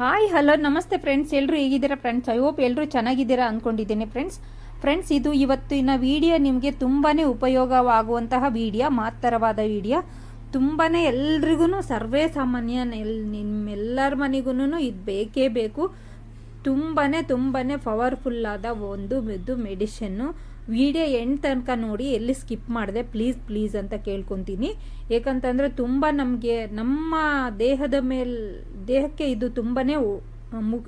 Hi hello ನಮಸ್ತೆ friends ಎಲ್ಲರೂ ಹೇಗಿದ್ದೀರಾ ಫ್ರೆಂಡ್ಸ್ ಐ ಹೋಪ್ ಎಲ್ಲರೂ ಚೆನ್ನಾಗಿದ್ದೀರಾ ಅಂದ್ಕೊಂಡಿದ್ದೀನಿ ಫ್ರೆಂಡ್ಸ್ ಫ್ರೆಂಡ್ಸ್ ಇದು ಇವತ್ತಿನ ವಿಡಿಯೋ ನಿಮಗೆ ತುಂಬಾ ಉಪಯೋಗವಾಗುವಂತಹ ವಿಡಿಯೋ ಮಾತರವಾದ ವಿಡಿಯೋ ತುಂಬಾ ಎಲ್ರಿಗೂ ಸರ್ವೇ ಸಾಮಾನ್ಯ ನಿಮ್ಮೆಲ್ಲರ ಮನೆಗೂ ಇದು ಬೇಕೇ ಬೇಕು. ತುಂಬಾ ತುಂಬಾ ಪವರ್ಫುಲ್ಲಾದ ಒಂದು ಇದು ಮೆಡಿಷನ್ನು ವಿಡಿಯೋ ಎಂಡ್ ತನಕ ನೋಡಿ, ಎಲ್ಲಿ ಸ್ಕಿಪ್ ಮಾಡಿದೆ, ಪ್ಲೀಸ್ ಪ್ಲೀಸ್ ಅಂತ ಕೇಳ್ಕೊತೀನಿ. ಏಕಂತಂದರೆ ತುಂಬ ನಮಗೆ, ನಮ್ಮ ದೇಹದ ಮೇಲೆ, ದೇಹಕ್ಕೆ ಇದು ತುಂಬಾ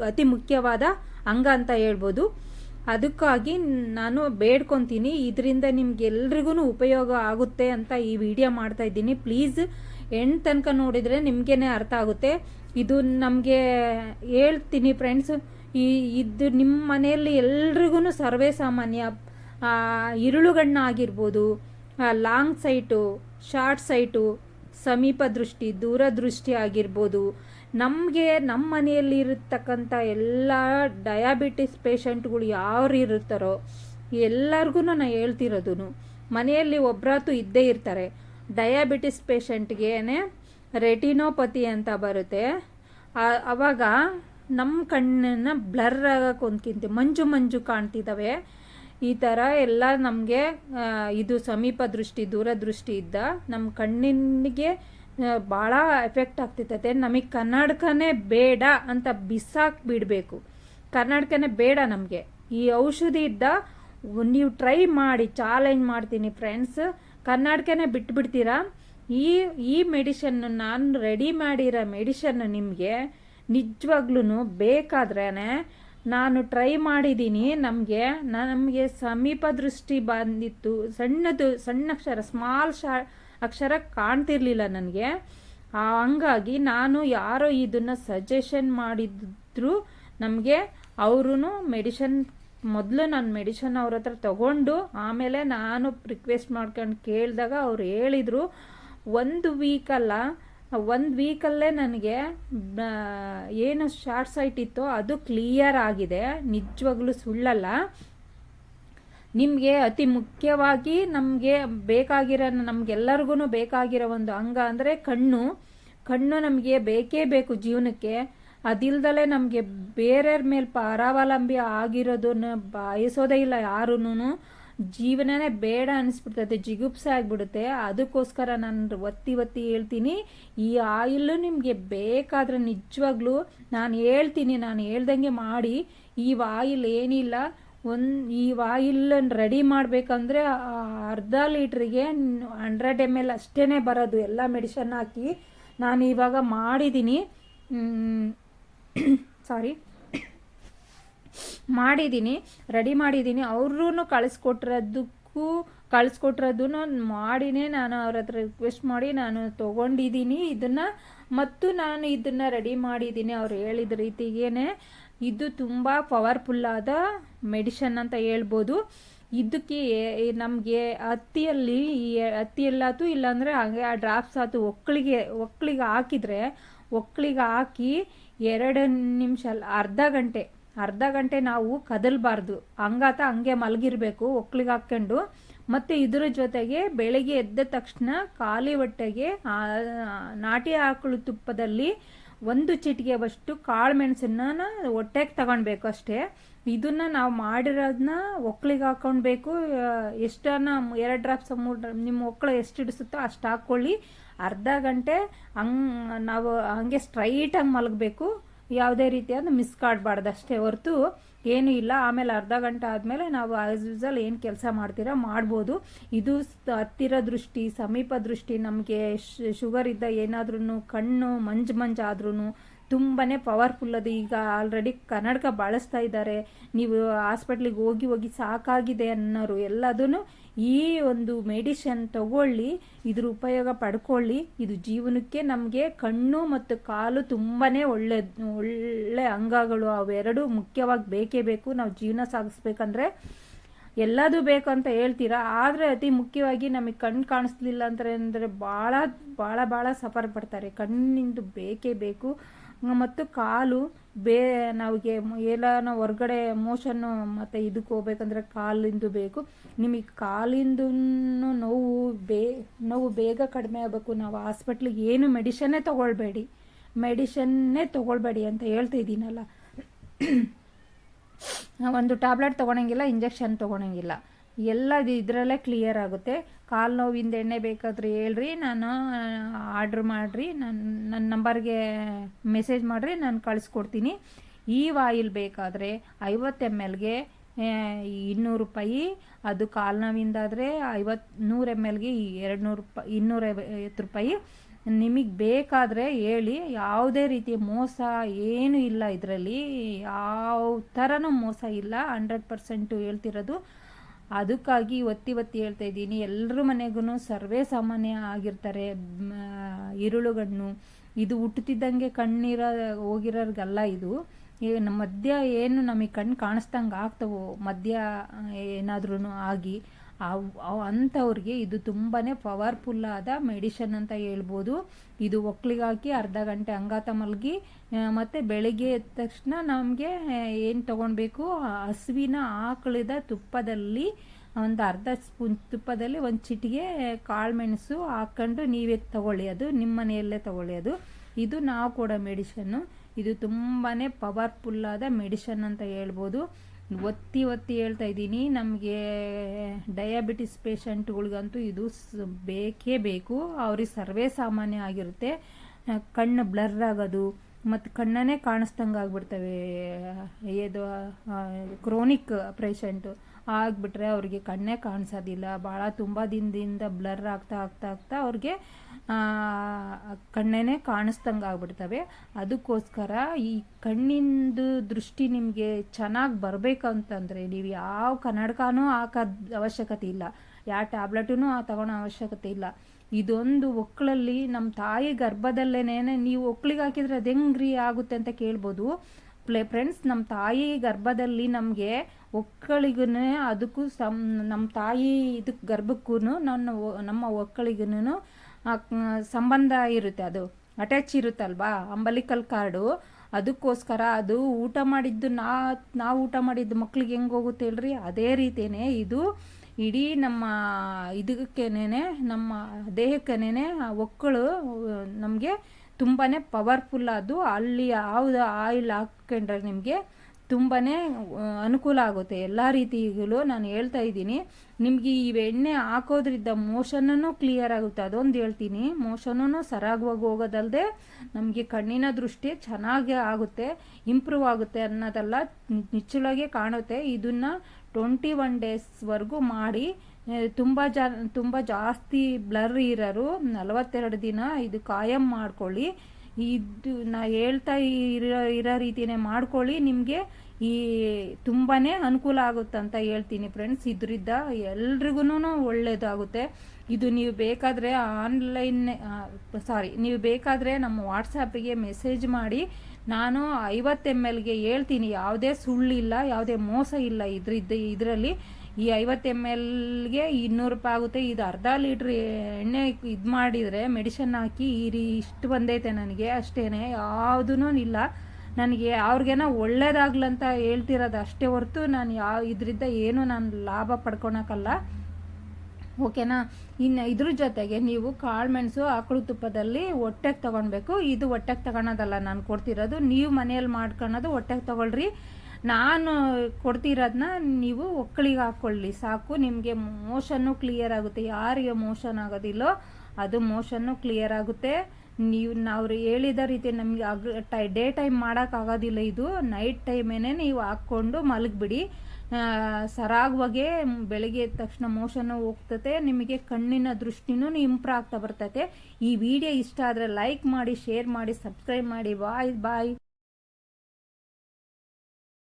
ಅತಿ ಮುಖ್ಯವಾದ ಅಂಗ ಅಂತ ಹೇಳ್ಬೋದು. ಅದಕ್ಕಾಗಿ ನಾನು ಬೇಡ್ಕೊತೀನಿ. ಇದರಿಂದ ನಿಮ್ಗೆಲ್ರಿಗೂ ಉಪಯೋಗ ಆಗುತ್ತೆ ಅಂತ ಈ ವಿಡಿಯೋ ಮಾಡ್ತಾ ಇದ್ದೀನಿ. ಪ್ಲೀಸ್, ಎಂಡ್ ತನಕ ನೋಡಿದರೆ ನಿಮಗೇನೆ ಅರ್ಥ ಆಗುತ್ತೆ. ಇದು ನಮಗೆ ಹೇಳ್ತೀನಿ ಫ್ರೆಂಡ್ಸ್, ಈ, ಇದು ನಿಮ್ಮ ಮನೆಯಲ್ಲಿ ಎಲ್ರಿಗೂ ಸರ್ವೇ ಸಾಮಾನ್ಯ. ಇರುಳುಗಣ್ಣ ಆಗಿರ್ಬೋದು ಲಾಂಗ್ ಸೈಟು ಶಾರ್ಟ್ ಸೈಟು ಸಮೀಪ ದೃಷ್ಟಿ ದೂರದೃಷ್ಟಿ ಆಗಿರ್ಬೋದು. ನಮಗೆ ನಮ್ಮ ಮನೆಯಲ್ಲಿರತಕ್ಕಂಥ ಎಲ್ಲ ಡಯಾಬಿಟಿಸ್ ಪೇಷಂಟ್ಗಳು ಯಾರು ಇರುತ್ತಾರೋ ಎಲ್ಲರಿಗೂ ನಾನು ಹೇಳ್ತಿರೋದು ಮನೆಯಲ್ಲಿ ಒಬ್ಬರಾತು ಇದ್ದೇ ಇರ್ತಾರೆ. ಡಯಾಬಿಟಿಸ್ ಪೇಷಂಟ್ಗೆ ರೆಟಿನೋಪತಿ ಅಂತ ಬರುತ್ತೆ. ಆವಾಗ ನಮ್ಮ ಕಣ್ಣನ್ನು ಬ್ಲರ್ ಆಗಕ್ಕೆ ಒಂದ್ಕಿಂತ ಮಂಜು ಮಂಜು ಕಾಣ್ತಿದ್ದಾವೆ ಈ ಥರ ಎಲ್ಲ ನಮಗೆ ಇದು ಸಮೀಪ ದೃಷ್ಟಿ ದೂರದೃಷ್ಟಿ ಇದ್ದ ನಮ್ಮ ಕಣ್ಣಿಗೆ ಭಾಳ ಎಫೆಕ್ಟ್ ಆಗ್ತಿರ್ತೈತೆ. ನಮಗೆ ಕನ್ನಡಕನೇ ಬೇಡ ಅಂತ ಬಿಸಾಕಿ ಬಿಡಬೇಕು. ಕನ್ನಡಕನೇ ಬೇಡ ನಮಗೆ. ಈ ಔಷಧಿ ಇದ್ದ, ನೀವು ಟ್ರೈ ಮಾಡಿ ಚಾಲೆಂಜ್ ಮಾಡ್ತೀನಿ ಫ್ರೆಂಡ್ಸ್ ಕನ್ನಡಕನೇ ಬಿಟ್ಬಿಡ್ತೀರಾ? ಈ ಈ ಮೆಡಿಷನ್ನು ನಾನು ರೆಡಿ ಮಾಡಿರೋ ಮೆಡಿಷನ್ ನಿಮಗೆ ನಿಜವಾಗ್ಲೂ ಬೇಕಾದ್ರೇ ನಾನು ಟ್ರೈ ಮಾಡಿದ್ದೀನಿ ನಮಗೆ ನಮಗೆ ಸಮೀಪ ದೃಷ್ಟಿ ಬಂದಿತ್ತು. ಸಣ್ಣದು, ಸಣ್ಣ ಅಕ್ಷರ ಸ್ಮಾಲ್ ಶಾ, ಅಕ್ಷರ ಕಾಣ್ತಿರ್ಲಿಲ್ಲ ನನಗೆ. ಹಂಗಾಗಿ ನಾನು ಯಾರೋ ಇದನ್ನು ಸಜೆಷನ್ ಮಾಡಿದ್ರು ನಮಗೆ ಅವರು ಮೆಡಿಷನ್ ಮೊದಲು ನಾನು ಮೆಡಿಷನ್ ಅವ್ರ ಹತ್ರ ತಗೊಂಡು, ಆಮೇಲೆ ನಾನು ರಿಕ್ವೆಸ್ಟ್ ಮಾಡ್ಕೊಂಡು ಕೇಳಿದಾಗ ಅವ್ರು ಹೇಳಿದರು, ಒಂದು ವೀಕಲ್ಲ ಒಂದು ವೀಕಲ್ಲೇ ನನಗೆ ಏನು ಶಾರ್ಟ್ ಸೈಟ್ ಇತ್ತೋ ಅದು ಕ್ಲಿಯರ್ ಆಗಿದೆ. ನಿಜವಾಗ್ಲೂ ಸುಳ್ಳಲ್ಲ. ನಿಮಗೆ ಅತಿ ಮುಖ್ಯವಾಗಿ ನಮಗೆ ಬೇಕಾಗಿರೋ ನಮಗೆಲ್ಲರಿಗೂ ಬೇಕಾಗಿರೋ ಒಂದು ಅಂಗ ಅಂದರೆ ಕಣ್ಣು. ಕಣ್ಣು ನಮಗೆ ಬೇಕೇ ಬೇಕು ಜೀವನಕ್ಕೆ. ಅದಿಲ್ದಲೆ ನಮಗೆ ಬೇರೆಯವ್ರ ಮೇಲೆ ಪರಾವಲಂಬಿ ಆಗಿರೋದನ್ನ ಬಯಸೋದೇ ಇಲ್ಲ ಯಾರೂ ಜೀವನನೇ ಬೇಡ ಅನಿಸ್ಬಿಡ್ತೈತೆ, ಜಿಗುಪ್ಸೆ ಆಗಿಬಿಡುತ್ತೆ. ಅದಕ್ಕೋಸ್ಕರ ನಾನು ಒತ್ತಿ ಒತ್ತಿ ಹೇಳ್ತೀನಿ. ಈ ಆಯಿಲ್ ನಿಮಗೆ ಬೇಕಾದ್ರೆ ನಿಜವಾಗ್ಲೂ ನಾನು ಹೇಳ್ತೀನಿ, ನಾನು ಹೇಳ್ದಂಗೆ ಮಾಡಿ. ಈ ಆಯಿಲ್ ಏನಿಲ್ಲ, ಒಂದು, ಈ ಆಯಿಲನ್ನು ರೆಡಿ ಮಾಡಬೇಕಂದ್ರೆ ಅರ್ಧ ಲೀಟ್ರಿಗೆ ಹಂಡ್ರೆಡ್ ಎಂ ಎಲ್ ಅಷ್ಟೇ ಬರೋದು, ಎಲ್ಲ ಮೆಡಿಷನ್ ಹಾಕಿ. ನಾನು ಇವಾಗ ಮಾಡಿದ್ದೀನಿ ಸಾರಿ ಮಾಡಿದ್ದೀನಿ, ರೆಡಿ ಮಾಡಿದ್ದೀನಿ. ಅವ್ರೂ ಕಳಿಸ್ಕೊಟ್ಟಿರೋದಕ್ಕೂ ಕಳಿಸ್ಕೊಟ್ಟಿರೋದನ್ನು ಮಾಡಿನೇ ನಾನು ಅವ್ರ ಹತ್ರ ರಿಕ್ವೆಸ್ಟ್ ಮಾಡಿ ನಾನು ತೊಗೊಂಡಿದ್ದೀನಿ ಇದನ್ನು. ಮತ್ತು ನಾನು ಇದನ್ನು ರೆಡಿ ಮಾಡಿದ್ದೀನಿ ಅವ್ರು ಹೇಳಿದ ರೀತಿಗೇನೆ. ಇದು ತುಂಬ ಪವರ್ಫುಲ್ಲಾದ ಮೆಡಿಷನ್ ಅಂತ ಹೇಳ್ಬೋದು. ಇದಕ್ಕೆ ನಮಗೆ ಹತ್ತಿಯಲ್ಲಿ, ಈ ಹತ್ತಿಯಲ್ಲಾತು ಇಲ್ಲಾಂದರೆ ಹಾಗೆ ಆ ಡ್ರಾಪ್ಸ್ ಆತು ಒಕ್ಕಳಿಗೆ ಒಕ್ಕಳಿಗೆ ಹಾಕಿದರೆ ಒಕ್ಕಳಿಗೆ ಹಾಕಿ ಎರಡು ನಿಮಿಷ, ಅರ್ಧ ಗಂಟೆ ಅರ್ಧ ಗಂಟೆ ನಾವು ಕದಲ್ಬಾರ್ದು. ಹಂಗಾತ ಹಂಗೆ ಮಲಗಿರ್ಬೇಕು ಒಕ್ಳಿಗೆ ಹಾಕ್ಕೊಂಡು. ಮತ್ತು ಇದರ ಜೊತೆಗೆ ಬೆಳಗ್ಗೆ ಎದ್ದ ತಕ್ಷಣ ಖಾಲಿ ಹೊಟ್ಟೆಗೆ ನಾಟಿ ಆಕಳು ತುಪ್ಪದಲ್ಲಿ ಒಂದು ಚಿಟಿಗೆವಷ್ಟು ಕಾಳು ಮೆಣಸನ್ನ ಹೊಟ್ಟೆಗೆ ತಗೊಳ್ಬೇಕು ಅಷ್ಟೇ. ಇದನ್ನ ನಾವು ಮಾಡಿರೋದನ್ನ ಒಕ್ಳಿಗೆ ಹಾಕೊಳ್ಬೇಕು ಎಷ್ಟನ್ನ ಎರಡು ಡ್ರಾಪ್ಸ್, ಮೂರು ನಿಮ್ಮ ಒಕ್ಕಳು ಎಷ್ಟು ಹಿಡಿಸುತ್ತೋ ಅಷ್ಟು ಹಾಕ್ಕೊಳ್ಳಿ ಅರ್ಧ ಗಂಟೆ ಹಂಗೆ, ನಾವು ಹಂಗೆ ಸ್ಟ್ರೈಟಾಗಿ ಮಲಗಬೇಕು. ಯಾವುದೇ ರೀತಿಯಾದ ಮಿಸ್ ಕಾಡಬಾರ್ದು ಅಷ್ಟೇ ಹೊರತು ಏನೂ ಇಲ್ಲ. ಆಮೇಲೆ ಅರ್ಧ ಗಂಟೆ ಆದಮೇಲೆ ನಾವು ಆಸ್ ಯೂಸಲ್ ಏನು ಕೆಲಸ ಮಾಡ್ತೀರಾ ಮಾಡ್ಬೋದು. ಇದು ಹತ್ತಿರ ದೃಷ್ಟಿ, ಸಮೀಪ ದೃಷ್ಟಿ, ನಮಗೆ ಶುಗರ್ ಇದ್ದ ಏನಾದ್ರೂ ಕಣ್ಣು, ಮಂಜು ಮಂಜು ಆದ್ರೂ ತುಂಬಾ ಪವರ್ಫುಲ್ ಅದು. ಈಗ ಆಲ್ರೆಡಿ ಕನ್ನಡಕ ಬಳಸ್ತಾ ಇದ್ದಾರೆ. ನೀವು ಹಾಸ್ಪಿಟ್ಲಿಗೆ ಹೋಗಿ ಹೋಗಿ ಸಾಕಾಗಿದೆ ಅನ್ನೋರು ಎಲ್ಲದೂ ಈ ಒಂದು ಮೆಡಿಷನ್ ತಗೊಳ್ಳಿ, ಇದ್ರ ಉಪಯೋಗ ಪಡ್ಕೊಳ್ಳಿ. ಇದು ಜೀವನಕ್ಕೆ ನಮಗೆ ಕಣ್ಣು ಮತ್ತು ಕಾಲು ತುಂಬಾ ಒಳ್ಳೆ ಒಳ್ಳೆ ಅಂಗಗಳು. ಅವೆರಡೂ ಮುಖ್ಯವಾಗಿ ಬೇಕೇ ಬೇಕು. ನಾವು ಜೀವನ ಸಾಗಿಸ್ಬೇಕಂದ್ರೆ ಎಲ್ಲದೂ ಬೇಕು ಅಂತ ಹೇಳ್ತೀರಾ? ಆದರೆ ಅತಿ ಮುಖ್ಯವಾಗಿ ನಮಗೆ ಕಣ್ಣು ಕಾಣಿಸ್ಲಿಲ್ಲ ಅಂತಾರೆ ಅಂದರೆ ಭಾಳ ಭಾಳ ಭಾಳ ಸಫರ್ ಪಡ್ತಾರೆ. ಕಣ್ಣಿಂದು ಬೇಕೇ ಬೇಕು. ಮತ್ತು ಕಾಲು ಬೇ, ನಾವಿಗೆ ಎಲ್ಲಾನ ಹೊರ್ಗಡೆ ಮೋಷನ್ನು ಮತ್ತು ಇದಕ್ಕೆ ಹೋಗ್ಬೇಕಂದ್ರೆ ಕಾಲಿಂದು ಬೇಕು. ನಿಮಗೆ ಕಾಲಿಂದು ನೋವು ಬೇ, ನೋವು ಬೇಗ ಕಡಿಮೆ ಆಗಬೇಕು. ನಾವು ಹಾಸ್ಪಿಟ್ಲಿಗೆ ಏನು ಮೆಡಿಷನ್ನೇ ತಗೊಳ್ಬೇಡಿ. ಮೆಡಿಷನ್ನೇ ತೊಗೊಳ್ಬೇಡಿ ಅಂತ ಹೇಳ್ತಾ ಇದ್ದೀನಲ್ಲ. ಒಂದು ಟ್ಯಾಬ್ಲೆಟ್ ತೊಗೊಳಂಗಿಲ್ಲ, ಇಂಜೆಕ್ಷನ್ ತೊಗೊಳಂಗಿಲ್ಲ. ಎಲ್ಲ ಇದರಲ್ಲೇ ಕ್ಲಿಯರ್ ಆಗುತ್ತೆ. ಕಾಲು ನೋವಿಂದ ಎಣ್ಣೆ ಬೇಕಾದ್ರೆ ಹೇಳ್ರಿ, ನಾನು ಆರ್ಡ್ರ್ ಮಾಡಿರಿ ನನ್ನ ನನ್ನ ನಂಬರ್ಗೆ ಮೆಸೇಜ್ ಮಾಡಿರಿ, ನಾನು ಕಳಿಸ್ಕೊಡ್ತೀನಿ. ಈ ವಾಯಿಲ್ ಬೇಕಾದರೆ ಐವತ್ತು ಎಂ ಎಲ್ಗೆ ಇನ್ನೂರು ರೂಪಾಯಿ, ಅದು ಕಾಲು ನೋವಿಂದಾದರೆ ಐವತ್ತು ನೂರು ಎಂ ಎಲ್ಗೆ ಎರಡು ನೂರು ರೂಪಾಯಿ, ಇನ್ನೂರ ಐವತ್ತು ರೂಪಾಯಿ. ನಿಮಗೆ ಬೇಕಾದರೆ ಹೇಳಿ, ಯಾವುದೇ ರೀತಿ ಮೋಸ ಏನೂ ಇಲ್ಲ ಇದರಲ್ಲಿ, ಯಾವ ಥರನೂ ಮೋಸ ಇಲ್ಲ ಹಂಡ್ರೆಡ್ ಪರ್ಸೆಂಟು ಹೇಳ್ತಿರೋದು. ಅದಕ್ಕಾಗಿ ಒತ್ತಿ ಒತ್ತಿ ಹೇಳ್ತಾ ಇದ್ದೀನಿ, ಎಲ್ಲರ ಮನೆಗೂ ಸರ್ವೇ ಸಾಮಾನ್ಯ ಆಗಿರ್ತಾರೆ ಇರುಳುಗಣ್ಣು ಇದು ಹುಟ್ಟುತ್ತಿದ್ದಂಗೆ ಕಣ್ಣೀರ ಹೋಗಿರೋರ್ಗಲ್ಲ ಇದು. ನಮ್ಮ ಮಧ್ಯ ಏನು ನಮಗೆ ಕಣ್ಣು ಕಾಣಿಸ್ದಂಗೆ ಆಗ್ತವೋ, ಮಧ್ಯ ಏನಾದ್ರೂ ಆಗಿ ಅಂಥವ್ರಿಗೆ ಇದು ತುಂಬಾ ಪವರ್ಫುಲ್ಲಾದ ಮೆಡಿಷನ್ ಅಂತ ಹೇಳ್ಬೋದು. ಇದು ಒಕ್ಲಿಗಾಕಿ ಅರ್ಧ ಗಂಟೆ ಅಂಗಾತ ಮಲಗಿ ಮತ್ತು ಬೆಳಗ್ಗೆ ಎದ್ದ ತಕ್ಷಣ ನಮಗೆ ಏನು ತೊಗೊಳ್ಬೇಕು ಹಸುವಿನ ಆಕಳಿದ ತುಪ್ಪದಲ್ಲಿ ಒಂದು ಅರ್ಧ ಸ್ಪೂನ್ ತುಪ್ಪದಲ್ಲಿ ಒಂದು ಚಿಟಿಗೆ ಕಾಳು ಮೆಣಸು ಹಾಕ್ಕೊಂಡು ನೀವೇ ತಗೊಳ್ಳಿ. ಅದು ನಿಮ್ಮ ಮನೆಯಲ್ಲೇ ತಗೊಳ್ಳಿ ಅದು. ಇದು ನಾವು ಕೊಡೋ ಮೆಡಿಷನ್ನು. ಇದು ತುಂಬಾ ಪವರ್ಫುಲ್ಲಾದ ಮೆಡಿಷನ್ ಅಂತ ಹೇಳ್ಬೋದು. ಒತ್ತಿ ಒತ್ತಿ ಹೇಳ್ತಾ ಇದ್ದೀನಿ, ನಮಗೆ ಡಯಾಬಿಟಿಸ್ ಪೇಷಂಟ್ಗಳಿಗಂತೂ ಇದು ಬೇಕೇ ಬೇಕು. ಅವ್ರಿಗೆ ಸರ್ವೇ ಸಾಮಾನ್ಯ ಆಗಿರುತ್ತೆ. ಕಣ್ಣು ಬ್ಲರ್ ಆಗೋದು, ಮತ್ತು ಕಣ್ಣನೇ ಕಾಣಿಸ್ದಂಗೆ ಆಗ್ಬಿಡ್ತವೆ ಇದು ಕ್ರೋನಿಕ್ ಪೇಷಂಟು ಆಗಿಬಿಟ್ರೆ ಅವ್ರಿಗೆ ಕಣ್ಣೇ ಕಾಣಿಸೋದಿಲ್ಲ. ಭಾಳ ತುಂಬ ದಿನದಿಂದ ಬ್ಲರ್ ಆಗ್ತಾ ಆಗ್ತಾ ಆಗ್ತಾ ಅವ್ರಿಗೆ ಕಣ್ಣೇ ಕಾಣಿಸ್ದಂಗೆ ಆಗ್ಬಿಡ್ತವೆ. ಅದಕ್ಕೋಸ್ಕರ ಈ ಕಣ್ಣಿಂದು ದೃಷ್ಟಿ ನಿಮಗೆ ಚೆನ್ನಾಗಿ ಬರಬೇಕಂತಂದರೆ ನೀವು ಯಾವ ಕನ್ನಡಕನೂ ಹಾಕೋದು ಅವಶ್ಯಕತೆ ಇಲ್ಲ. ಯಾವ ಟ್ಯಾಬ್ಲೆಟೂ ತಗೊಳೋ ಅವಶ್ಯಕತೆ ಇಲ್ಲ. ಇದೊಂದು ಒಕ್ಕಳಲ್ಲಿ ನಮ್ಮ ತಾಯಿ ಗರ್ಭದಲ್ಲೇನೇ ನೀವು ಒಕ್ಕಳಿಗೆ ಹಾಕಿದರೆ ಅದು ಹೆಂಗ್ರಿ ಆಗುತ್ತೆ ಅಂತ ಕೇಳ್ಬೋದು. ಪ್ಲೇ ಫ್ರೆಂಡ್ಸ್ ನಮ್ಮ ತಾಯಿ ಗರ್ಭದಲ್ಲಿ ನಮಗೆ ಒಕ್ಕಳಿಗೂ ಅದಕ್ಕೂ ಸಮ್ ನಮ್ಮ ತಾಯಿ ಇದಕ್ಕೆ ಗರ್ಭಕ್ಕೂ ನನ್ನ ನಮ್ಮ ಒಕ್ಕಳಿಗೂ ಸಂಬಂಧ ಇರುತ್ತೆ ಅದು. ಅಟ್ಯಾಚ್ ಇರುತ್ತಲ್ವಾ? Umbilical cord. ಅದಕ್ಕೋಸ್ಕರ ಅದು ಊಟ ಮಾಡಿದ್ದು ನಾ, ನಾವು ಊಟ ಮಾಡಿದ್ದು ಮಕ್ಳಿಗೆ ಹೆಂಗೆ ಹೋಗುತ್ತೆ ಹೇಳ್ರಿ? ಅದೇ ರೀತಿಯೇ ಇದು ಇಡೀ ನಮ್ಮ ಇದಕ್ಕೇನೆ ನಮ್ಮ ದೇಹಕ್ಕೇನೆ ಒಕ್ಕಳು, ನಮಗೆ ತುಂಬಾ ಪವರ್ಫುಲ್ ಅದು. ಅಲ್ಲಿ ಯಾವುದು ಆಯಿಲ್ ಹಾಕ್ಕೊಂಡ್ರೆ ನಿಮಗೆ ತುಂಬಾ ಅನುಕೂಲ ಆಗುತ್ತೆ. ಎಲ್ಲ ರೀತಿಗಳು ನಾನು ಹೇಳ್ತಾ ಇದ್ದೀನಿ. ನಿಮಗೆ ಈ ಎಣ್ಣೆ ಹಾಕೋದ್ರಿಂದ ಮೋಷನೂ ಕ್ಲಿಯರ್ ಆಗುತ್ತೆ. ಅದೊಂದು ಹೇಳ್ತೀನಿ. ಮೋಷನೂ ಸರಾಗವಾಗಿ ಹೋಗೋದಲ್ಲದೆ ನಮಗೆ ಕಣ್ಣಿನ ದೃಷ್ಟಿ ಚೆನ್ನಾಗಿ ಆಗುತ್ತೆ ಇಂಪ್ರೂವ್ ಆಗುತ್ತೆ ಅನ್ನೋದೆಲ್ಲ ನಿಚ್ಚಳಾಗೆ ಕಾಣುತ್ತೆ. ಇದನ್ನು ಟ್ವೆಂಟಿ ಒನ್ ಡೇಸ್ವರೆಗೂ ಮಾಡಿ ತುಂಬ ಜ ತುಂಬ ಜಾಸ್ತಿ ಬ್ಲರ್ ಇರೋರು ನಲವತ್ತೆರಡು ದಿನ ಇದು ಕಾಯಂ ಮಾಡ್ಕೊಳ್ಳಿ. ಇದು ನಾ ಹೇಳ್ತಾ ಇರೋ ಇರೋ ರೀತಿಯೇ ಮಾಡ್ಕೊಳ್ಳಿ. ನಿಮಗೆ ಈ ತುಂಬಾ ಅನುಕೂಲ ಆಗುತ್ತೆ ಅಂತ ಹೇಳ್ತೀನಿ ಫ್ರೆಂಡ್ಸ್ ಇದರಿಂದ ಎಲ್ರಿಗೂ ಒಳ್ಳೆಯದಾಗುತ್ತೆ ಇದು ನೀವು ಬೇಕಾದರೆ ಆನ್ಲೈನ್ ಸಾರಿ ನೀವು ಬೇಕಾದರೆ ನಮ್ಮ ವಾಟ್ಸಾಪಿಗೆ ಮೆಸೇಜ್ ಮಾಡಿ. ನಾನು ಐವತ್ತು ಎಂ ಎಲ್ಗೆ ಹೇಳ್ತೀನಿ. ಯಾವುದೇ ಸುಳ್ಳಿಲ್ಲ, ಯಾವುದೇ ಮೋಸ ಇಲ್ಲ ಇದ್ರಿದ್ದ, ಇದರಲ್ಲಿ. ಈ ಐವತ್ತು ಎಂ ಎಲ್ಗೆ ಇನ್ನೂರು ರೂಪಾಯಿ ಆಗುತ್ತೆ. ಇದು ಅರ್ಧ ಲೀಟ್ರ್ ಎಣ್ಣೆ ಇದು ಮಾಡಿದರೆ ಮೆಡಿಷನ್ ಹಾಕಿ ಈ ರೀ ಇಷ್ಟು ಬಂದೈತೆ ನನಗೆ. ಅಷ್ಟೇ ಯಾವುದೂ ಇಲ್ಲ. ನನಗೆ ಅವ್ರಿಗೇನೋ ಒಳ್ಳೇದಾಗ್ಲಂತ ಹೇಳ್ತಿರೋದು ಅಷ್ಟೇ ಹೊರತು ನಾನು ಯಾವ ಇದರಿಂದ ಏನು ನಾನು ಲಾಭ ಪಡ್ಕೊಳಕ್ಕಲ್ಲ ಓಕೆನಾ? ಇನ್ನು ಇದ್ರ ಜೊತೆಗೆ ನೀವು ಕಾಳು ಮೆಣಸು ಆಕಳು ತುಪ್ಪದಲ್ಲಿ ಹೊಟ್ಟೆಗೆ ತೊಗೊಳ್ಬೇಕು ಇದು ಹೊಟ್ಟೆಗೆ ತಗೊಳೋದಲ್ಲ ನಾನು ಕೊಡ್ತಿರೋದು. ನೀವು ಮನೆಯಲ್ಲಿ ಮಾಡ್ಕೊಳೋದು ಹೊಟ್ಟೆಗೆ ತೊಗೊಳ್ರಿ. ನಾನು ಕೊಡ್ತಿರೋದನ್ನ ನೀವು ಒಕ್ಕಳಿಗೆ ಹಾಕ್ಕೊಳ್ಳಿ ಸಾಕು, ನಿಮಗೆ ಮೋಷನ್ನು ಕ್ಲಿಯರ್ ಆಗುತ್ತೆ. ಯಾರಿಗೆ ಮೋಷನ್ ಆಗೋದಿಲ್ಲೋ ಅದು ಮೋಷನ್ನು ಕ್ಲಿಯರ್ ಆಗುತ್ತೆ. ನೀವು, ನಾವು ಹೇಳಿದ ರೀತಿ ನಮಗೆ ಅಗ್, ಟೈ, ಡೇ ಟೈಮ್ ಮಾಡೋಕ್ಕಾಗೋದಿಲ್ಲ ಇದು. ನೈಟ್ ಟೈಮೇನೆ ನೀವು ಹಾಕ್ಕೊಂಡು ಮಲಗಿಬಿಡಿ. ಸರಾಗವಾಗೆ ಬೆಳಗ್ಗೆ ಎದ್ದ ತಕ್ಷಣ ಮೋಷನ್ನು ಹೋಗ್ತತೆ. ನಿಮಗೆ ಕಣ್ಣಿನ ದೃಷ್ಟಿನೂ ಇಂಪ್ರೂವ್ ಆಗ್ತಾ ಬರ್ತೈತೆ. ಈ ವಿಡಿಯೋ ಇಷ್ಟ ಆದರೆ ಲೈಕ್ ಮಾಡಿ, ಶೇರ್ ಮಾಡಿ, ಸಬ್ಸ್ಕ್ರೈಬ್ ಮಾಡಿ. ಬಾಯ್ ಬಾಯ್.